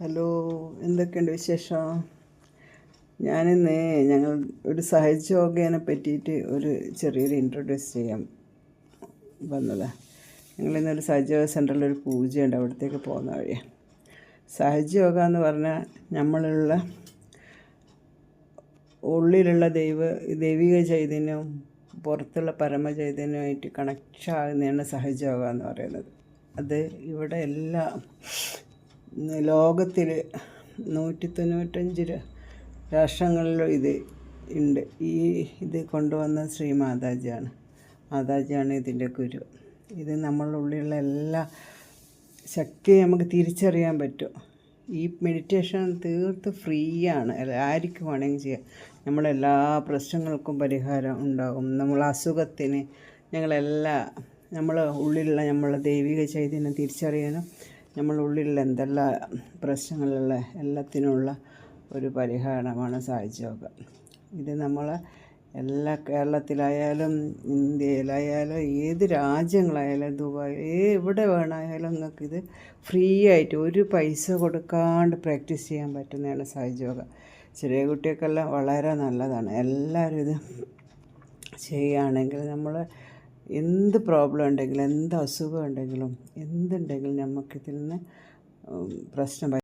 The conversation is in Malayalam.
ഹലോ എന്തൊക്കെയുണ്ട് വിശേഷം? ഞാനിന്ന് ഞങ്ങൾ ഒരു സഹജ യോഗേനെ പറ്റിയിട്ട് ഒരു ചെറിയൊരു ഇൻട്രൊഡ്യൂസ് ചെയ്യാം വന്നതാണ് ഞങ്ങളിന്നൊരു സഹജയോഗ സെന്ററിൽ ഒരു പൂജയുണ്ട് അവിടത്തേക്ക് പോകുന്ന വഴിയാണ് സഹജയോഗ എന്ന് പറഞ്ഞാൽ നമ്മളുള്ള ഉള്ളിലുള്ള ദൈവ ദൈവിക ചൈതന്യവും പുറത്തുള്ള പരമചൈതന്യവുമായിട്ട് കണക്ഷൻ ആകുന്നതാണ് സഹജയോഗ എന്ന് പറയുന്നത്. അത് ഇവിടെ എല്ലാ ലോകത്തിൽ നൂറ്റി തൊണ്ണൂറ്റഞ്ച് രാഷ്ട്രങ്ങളിലും ഇത് ഉണ്ട് ഈ ഇത് കൊണ്ടുവന്ന ശ്രീ മാതാജിയാണ്. മാതാജിയാണ് ഇതിന്റെ ഗുരു. ഇത് നമ്മളുടെ ഉള്ളിലുള്ള എല്ലാ ശക്തിയെ നമുക്ക് തിരിച്ചറിയാൻ പറ്റും. ഈ മെഡിറ്റേഷൻ തീർത്ത് ഫ്രീ ആണ് ആർക്കും വേണമെങ്കിൽ ചെയ്യാം. നമ്മളെല്ലാ പ്രശ്നങ്ങൾക്കും പരിഹാരം ഉണ്ടാകും. നമ്മൾ അസുഖത്തിന് ഞങ്ങളെല്ലാ നമ്മളെ ഉള്ളിലുള്ള നമ്മളെ ദൈവിക ചൈതന്യം തിരിച്ചറിയാനും നമ്മളെ ഉള്ളിലുള്ള എന്തെല്ലാം പ്രശ്നങ്ങളുള്ള എല്ലാത്തിനുള്ള ഒരു പരിഹാരമാണ് സാഹചയോഗ ഇത് നമ്മൾ എല്ലാ കേരളത്തിലായാലും ഇന്ത്യയിലായാലും ഏത് രാജ്യങ്ങളായാലും ദുബായ് എവിടെ വേണമായാലും നിങ്ങൾക്ക് ഇത് ഫ്രീ ആയിട്ട് ഒരു പൈസ കൊടുക്കാണ്ട് പ്രാക്ടീസ് ചെയ്യാൻ പറ്റുന്നതാണ് സഹജയോഗ ചെറിയ കുട്ടികൾക്കെല്ലാം വളരെ നല്ലതാണ്. എല്ലാവരും ഇത് ചെയ്യുകയാണെങ്കിൽ നമ്മൾ എന്ത് പ്രോബ്ലം ഉണ്ടെങ്കിലും എന്ത് അസുഖം ഉണ്ടെങ്കിലും എന്തുണ്ടെങ്കിലും നമുക്കിതിൽ നിന്ന് പ്രശ്നം